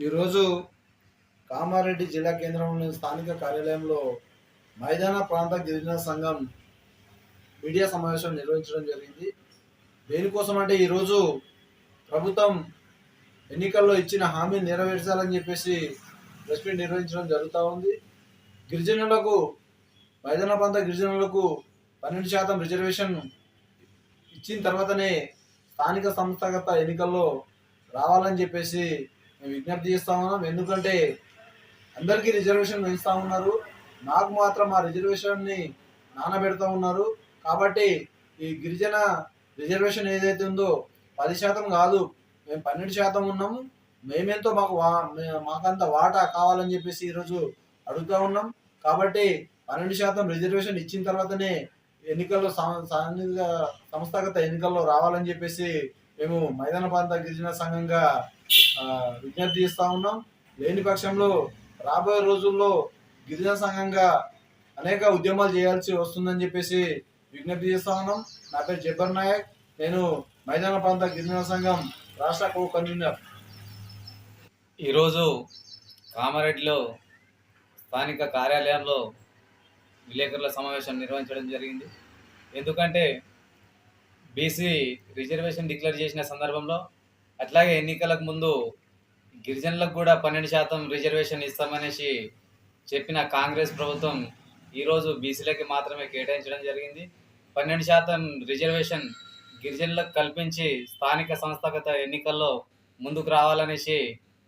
ఈరోజు కామారెడ్డి జిల్లా కేంద్రంలోని స్థానిక కార్యాలయంలో మైదాన ప్రాంత గిరిజన సంఘం మీడియా సమావేశం నిర్వహించడం జరిగింది. దేనికోసం అంటే ఈరోజు ప్రభుత్వం ఎన్నికల్లో ఇచ్చిన హామీ నెరవేర్చాలని చెప్పేసి ప్రెస్ మీట్ నిర్వహించడం జరుగుతూ ఉంది. గిరిజనులకు మైదాన ప్రాంత గిరిజనులకు పన్నెండు శాతం రిజర్వేషన్ ఇచ్చిన తర్వాతనే స్థానిక సంస్థాగత ఎన్నికల్లో రావాలని చెప్పేసి మేము విజ్ఞప్తి చేస్తా ఉన్నాం. ఎందుకంటే అందరికీ రిజర్వేషన్ పెంచుతా ఉన్నారు. నాకు మాత్రం ఆ రిజర్వేషన్ని నానబెడతా ఉన్నారు. కాబట్టి ఈ గిరిజన రిజర్వేషన్ ఏదైతే ఉందో పది శాతం కాదు మేము పన్నెండు శాతం ఉన్నాము. మేమెంతో మాకు వా మాకంత వాటా కావాలని చెప్పేసి ఈరోజు అడుగుతా ఉన్నాం. కాబట్టి పన్నెండు శాతం రిజర్వేషన్ ఇచ్చిన తర్వాతనే ఎన్నికల్లో సంస్థాగత ఎన్నికల్లో రావాలని చెప్పేసి మేము మైదాన ప్రాంత గిరిజన సంఘంగా విజ్ఞప్తి చేస్తా ఉన్నాం. లేని పక్షంలో రాబోయే రోజుల్లో గిరిజన సంఘంగా అనేక ఉద్యమాలు చేయాల్సి వస్తుందని చెప్పేసి విజ్ఞప్తి చేస్తా ఉన్నాం. నా పేరు జబ్బర్ నాయక్. నేను మైదాన ప్రాంత గిరిజన సంఘం రాష్ట్ర కో కన్వీనర్. ఈరోజు కామారెడ్డిలో స్థానిక కార్యాలయంలో విలేకరుల సమావేశం నిర్వహించడం జరిగింది. ఎందుకంటే బీసీ రిజర్వేషన్ డిక్లేర్ చేసిన సందర్భంలో అట్లాగే ఎన్నికలకు ముందు గిరిజనులకు కూడా పన్నెండు శాతం రిజర్వేషన్ ఇస్తామనేసి చెప్పిన కాంగ్రెస్ ప్రభుత్వం ఈరోజు బీసీలకి మాత్రమే కేటాయించడం జరిగింది. పన్నెండు శాతం రిజర్వేషన్ గిరిజనులకు కల్పించి స్థానిక సంస్థాగత ఎన్నికల్లో ముందుకు రావాలనేసి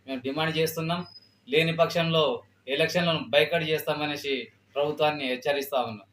మేము డిమాండ్ చేస్తున్నాం. లేని పక్షంలో ఎలక్షన్లను బైకట్ చేస్తామనేసి ప్రభుత్వాన్ని హెచ్చరిస్తా ఉన్నాం.